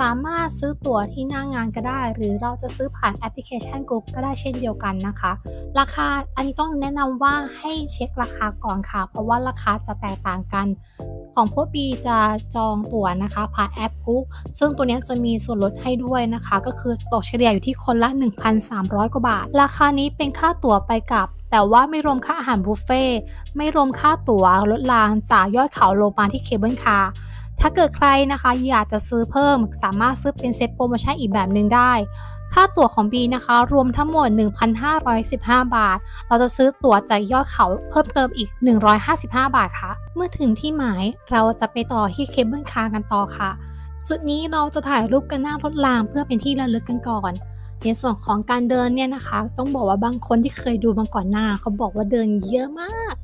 สามารถซื้อตั๋วที่หน้างานก็ได้ หรือเราจะซื้อผ่านแอปพลิเคชันกรุ๊ปก็ได้เช่นเดียวกันนะคะ ราคาอันนี้ต้องแนะนำว่าให้เช็คราคาก่อนค่ะ เพราะว่าราคาจะแตกต่างกัน ของพวกบีจะจองตั๋วนะคะผ่านแอปกรุ๊ปซึ่งตัวนี้จะมีส่วนลดให้ด้วยนะคะ ก็คือตกเฉลี่ยอยู่ที่คนละ 1,300 กว่าบาท ราคานี้เป็นค่าตั๋วไปกลับแต่ว่าไม่รวมค่าอาหารบุฟเฟ่ไม่รวมค่าตั๋วรถรางจากยอดเขาโลมาที่เคเบิลคาร์ ถ้าเกิดใครนะคะอยากจะซื้อเพิ่ม สามารถซื้อเป็นเซ็ตโปรโมชั่นอีกแบบหนึ่งได้ ค่าตั๋วของ B นะคะ รวมทั้งหมด 1,515 บาท เราจะซื้อตั๋วจากยอดเขาเพิ่มเติมอีก 155 บาทค่ะ เมื่อถึงที่หมายเราจะไปต่อที่เคเบิลคาร์กันต่อค่ะ จุดนี้เราจะถ่ายรูปกันหน้ารถรางเพื่อเป็นที่ระลึกกันก่อนในส่วนของการเดินเนี่ยนะคะ ต้องบอกว่าบางคนที่เคยดูมาก่อนหน้า เขาบอกว่าเดินเยอะมาก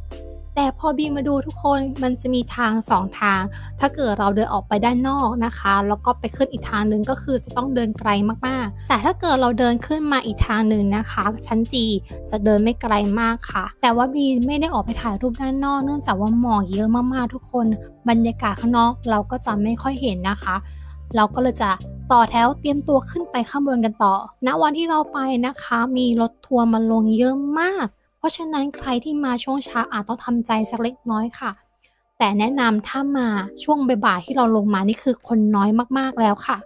แต่พอบีมาดูทุกคนมันจะมีทางสองทาง ถ้าเกิดเราเดินออกไปด้านนอกนะคะ แล้วก็ไปขึ้นอีกทางหนึ่งก็คือจะต้องเดินไกลมากๆ แต่ถ้าเกิดเราเดินขึ้นมาอีกทางหนึ่งนะคะ ชั้นจีจะเดินไม่ไกลมากค่ะ แต่ว่าบีไม่ได้ออกไปถ่ายรูปด้านนอก เนื่องจากว่าหมอกเยอะมากๆทุกคน บรรยากาศข้างนอกเราก็จะไม่ค่อยเห็นนะคะ เราก็เลยจะต่อแถวเตรียมตัวขึ้นไปข้างบนกันต่อ ณ วันที่เราไปนะคะ มีรถทัวร์มาลงเยอะมาก เพราะฉะนั้นใครที่มาช่วงเช้าอาจต้องทำใจสักเล็กน้อยค่ะ แต่แนะนำถ้ามาช่วงบ่ายๆที่เราลงมานี่คือคนน้อยมากๆแล้วค่ะ